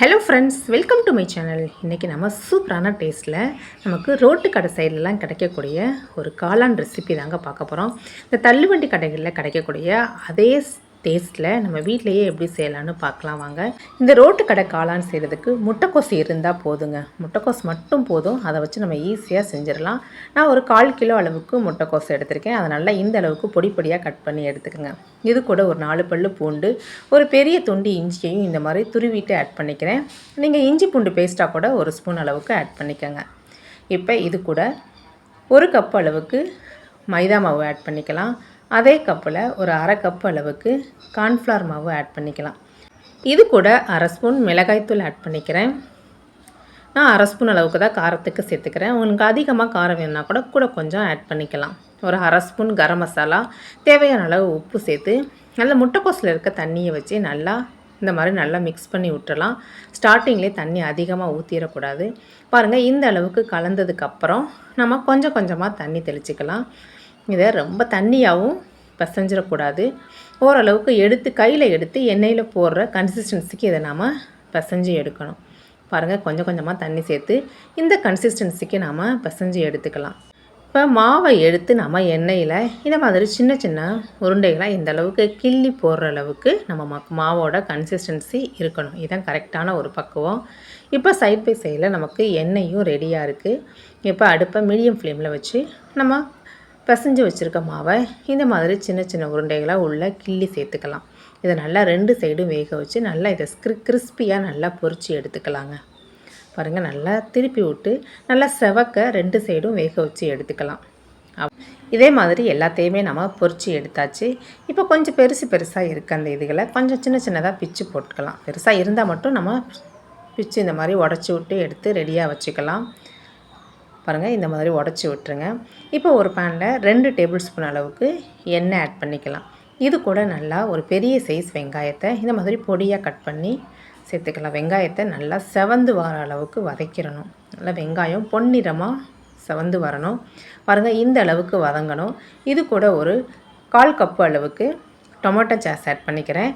Hello friends welcome to my channel இன்றைக்கி நம்ம சூப்பரான டேஸ்ட்டில் நமக்கு ரோட்டு கடை சைட்லலாம் கிடைக்கக்கூடிய ஒரு காளான் ரெசிபி தாங்க பார்க்க போகிறோம் இந்த தள்ளுவண்டி கடைகளில் கிடைக்கக்கூடிய அதே டேஸ்ட்டில் நம்ம வீட்டிலையே எப்படி செய்யலான்னு பார்க்கலாம் வாங்க. இந்த ரோட்டு கடை காளான் செய்கிறதுக்கு முட்டைக்கோஸ் இருந்தால் போதுங்க. முட்டைக்கோஸ் மட்டும் போதும். அதை வச்சு நம்ம ஈஸியாக செஞ்சிடலாம். நான் ஒரு கால் கிலோ அளவுக்கு முட்டைக்கோஸ் எடுத்திருக்கேன். அதை நல்லா இந்த அளவுக்கு பொடி பொடியாக கட் பண்ணி எடுத்துக்கோங்க. இது கூட ஒரு நாலு பல்லு பூண்டு ஒரு பெரிய துண்டு இஞ்சியையும் இந்த மாதிரி துருவிட்டு ஆட் பண்ணிக்கிறேன். நீங்கள் இஞ்சி பூண்டு பேஸ்ட்டாக கூட ஒரு ஸ்பூன் அளவுக்கு ஆட் பண்ணிக்கோங்க. இப்போ இது கூட ஒரு கப் அளவுக்கு மைதா மாவு ஆட் பண்ணிக்கலாம். அதே கப்பில் ஒரு அரை கப் அளவுக்கு கார்ன்ஃப்ளவர் மாவு ஆட் பண்ணிக்கலாம். இது கூட அரை ஸ்பூன் மிளகாய்த்தூள் ஆட் பண்ணிக்கிறேன். நான் அரை ஸ்பூன் அளவுக்கு தான் காரத்துக்கு சேர்த்துக்கிறேன். உங்களுக்கு அதிகமாக காரம் வேணுன்னா கூட கூட கொஞ்சம் ஆட் பண்ணிக்கலாம். ஒரு அரை ஸ்பூன் கரம் மசாலா தேவையான அளவு உப்பு சேர்த்து நல்ல முட்டைக்கோஸில் இருக்க தண்ணியை வச்சு நல்லா இந்த மாதிரி நல்லா மிக்ஸ் பண்ணி விட்டுறலாம் ஸ்டார்டிங்லேயே தண்ணி அதிகமாக ஊற்றிடக்கூடாது பாருங்கள் இந்த அளவுக்கு கலந்ததுக்கப்புறம் நம்ம கொஞ்சம் கொஞ்சமாக தண்ணி தெளிச்சிக்கலாம். இதை ரொம்ப தண்ணியாகவும் பிசைஞ்சிடக்கூடாது. ஓரளவுக்கு எடுத்து கையில் எடுத்து எண்ணெயில் போடுற கன்சிஸ்டன்சிக்கு இதை நாம் பிசைஞ்சு எடுக்கணும். பாருங்கள் கொஞ்சம் கொஞ்சமாக தண்ணி சேர்த்து இந்த கன்சிஸ்டன்சிக்கு நாம் பிசைஞ்சு எடுத்துக்கலாம். இப்போ மாவை எடுத்து நம்ம எண்ணெயில் இந்த மாதிரி சின்ன சின்ன உருண்டைகளாக இந்த அளவுக்கு கிள்ளி போடுற அளவுக்கு நம்ம ம மாவோட கன்சிஸ்டன்சி இருக்கணும். இதுதான் கரெக்டான ஒரு பக்குவம். இப்போ சைட் பை சைடில் நமக்கு எண்ணெயும் ரெடியாக இருக்குது இப்போ அடுப்பை மீடியம் ஃப்ளேமில் வச்சு நம்ம பிசைஞ்சு வச்சுருக்க மாவை இந்த மாதிரி சின்ன சின்ன உருண்டைகளாக உள்ளே கிள்ளி சேர்த்துக்கலாம். இதை நல்லா ரெண்டு சைடும் வேக வச்சு நல்லா இதை ஸ்க்ரி கிறிஸ்பியாக நல்லா பொறிச்சு எடுத்துக்கலாங்க. பாருங்கள் நல்லா திருப்பி விட்டு நல்லா செவக்க ரெண்டு சைடும் வேக வச்சு எடுத்துக்கலாம். இதே மாதிரி எல்லாத்தையுமே நம்ம பொறிச்சு எடுத்தாச்சு. இப்போ கொஞ்சம் பெருசு பெருசாக இருக்குது அந்த இதுகளை கொஞ்சம் சின்ன சின்னதாக பிச்சு போட்டுக்கலாம். பெருசாக இருந்தால் மட்டும் நம்ம பிச்சு இந்த மாதிரி உடச்சி விட்டு எடுத்து ரெடியாக வச்சுக்கலாம். பாருங்கள் இந்த மாதிரி உடச்சி விட்டுருங்க. இப்போ ஒரு பேனில் ரெண்டு டேபிள் ஸ்பூன் அளவுக்கு எண்ணெய் ஆட் பண்ணிக்கலாம். இது கூட நல்லா ஒரு பெரிய சைஸ் வெங்காயத்தை இந்த மாதிரி பொடியாக கட் பண்ணி சேர்த்துக்கலாம். வெங்காயத்தை நல்லா செவந்து வர அளவுக்கு வதக்கிடணும். நல்லா வெங்காயம் பொன்னிறமாக செவந்து வரணும். பாருங்கள் இந்த அளவுக்கு வதங்கணும். இது கூட ஒரு கால் கப்பு அளவுக்கு டொமேட்டோ சாஸ் ஆட் பண்ணிக்கிறேன்.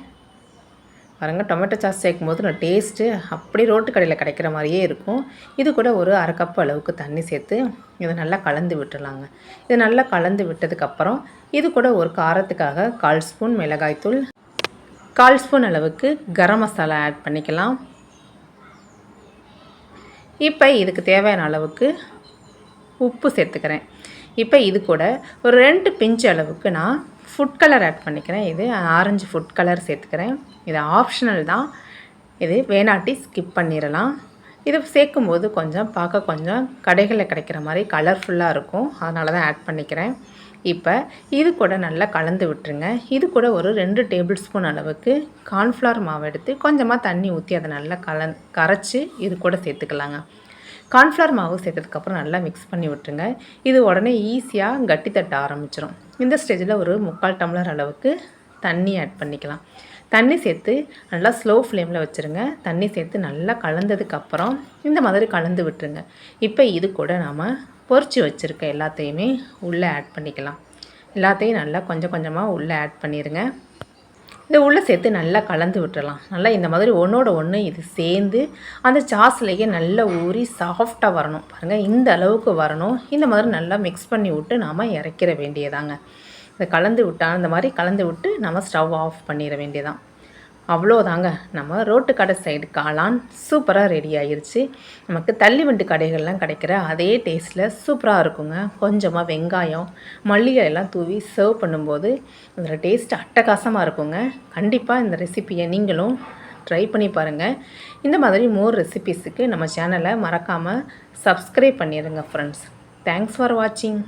பாருங்கள் டொமேட்டோ சாஸ் சேர்க்கும் போது நான் டேஸ்ட்டு அப்படி ரோட்டு கடையில் கிடைக்கிற மாதிரியே இருக்கும். இது கூட ஒரு அரை கப் அளவுக்கு தண்ணி சேர்த்து இதை நல்லா கலந்து விட்டுலாங்க இது நல்லா கலந்து விட்டதுக்கப்புறம் இது கூட ஒரு காரத்துக்காக கால் ஸ்பூன் மிளகாய்த்தூள் கால் ஸ்பூன் அளவுக்கு கரம் மசாலா ஆட் பண்ணிக்கலாம். இப்போ இதுக்கு தேவையான அளவுக்கு உப்பு சேர்த்துக்கிறேன். இப்போ இது கூட ஒரு ரெண்டு பிஞ்சு அளவுக்கு நான் ஃபுட் கலர் ஆட் பண்ணிக்கிறேன். இது ஆரஞ்சு ஃபுட் கலர் சேர்த்துக்கிறேன். இது ஆப்ஷனல் தான். இது வேணாட்டி ஸ்கிப் பண்ணிடலாம் இது சேர்க்கும்போது கொஞ்சம் பார்க்க கொஞ்சம் கடைகளில் கிடைக்கிற மாதிரி கலர்ஃபுல்லாக இருக்கும். அதனால தான் ஆட் பண்ணிக்கிறேன். இப்போ இது கூட நல்லா கலந்து விட்டுருங்க. இது கூட ஒரு ரெண்டு டேபிள் ஸ்பூன் அளவுக்கு கார்ன்ஃப்ளவர் மாவு எடுத்து கொஞ்சமாக தண்ணி ஊற்றி அதை நல்லா கலந் கரைச்சி இது கூட சேர்த்துக்கலாங்க. கார்ன்ஃப்ளவர் மாவு சேர்த்ததுக்கப்புறம் நல்லா மிக்ஸ் பண்ணி விட்டுருங்க. இது உடனே ஈஸியாக கட்டி தட்ட ஆரம்பிச்சிடும் இந்த ஸ்டேஜில் ஒரு முக்கால் டம்ளர் அளவுக்கு தண்ணி ஆட் பண்ணிக்கலாம். தண்ணி சேர்த்து நல்லா ஸ்லோ ஃப்ளேமில் வச்சுருங்க. தண்ணி சேர்த்து நல்லா கலந்ததுக்கப்புறம் இந்த மாதிரி கலந்து விட்டுருங்க. இப்போ இது கூட நாம் பொறிச்சு வச்சுருக்க எல்லாத்தையுமே உள்ளே ஆட் பண்ணிக்கலாம். எல்லாத்தையும் நல்லா கொஞ்சம் கொஞ்சமாக உள்ளே ஆட் பண்ணிடுங்க இதை உள்ளே சேர்த்து நல்லா கலந்து விட்டுடலாம் நல்லா இந்த மாதிரி ஒன்றோட ஒன்று இது சேர்ந்து அந்த சாஸ்லேயே நல்லா ஊறி சாஃப்டாக வரணும். பாருங்கள் இந்த அளவுக்கு வரணும். இந்த மாதிரி நல்லா மிக்ஸ் பண்ணி விட்டு நாம் இறக்கிற வேண்டியதாங்க. இதை கலந்து விட்டால் அந்த மாதிரி கலந்து விட்டு நம்ம ஸ்டவ் ஆஃப் பண்ணிட வேண்டியதான் அவ்வளோதாங்க. நம்ம ரோட்டு கடை சைடு காளான் சூப்பராக ரெடி ஆகிருச்சு நமக்கு தள்ளிவண்டு கடைகள்லாம் கிடைக்கிற அதே டேஸ்ட்டில் சூப்பராக இருக்குங்க. கொஞ்சமாக வெங்காயம் மல்லிகை எல்லாம் தூவி சர்வ் பண்ணும்போது அதில் டேஸ்ட் அட்டகாசமாக இருக்குங்க. கண்டிப்பாக இந்த ரெசிப்பியை நீங்களும் ட்ரை பண்ணி பாருங்கள் இந்த மாதிரி மோர் ரெசிபீஸுக்கு நம்ம சேனலை மறக்காமல் சப்ஸ்கிரைப் பண்ணிடுங்க ஃப்ரெண்ட்ஸ் தேங்க்ஸ் ஃபார் வாட்சிங்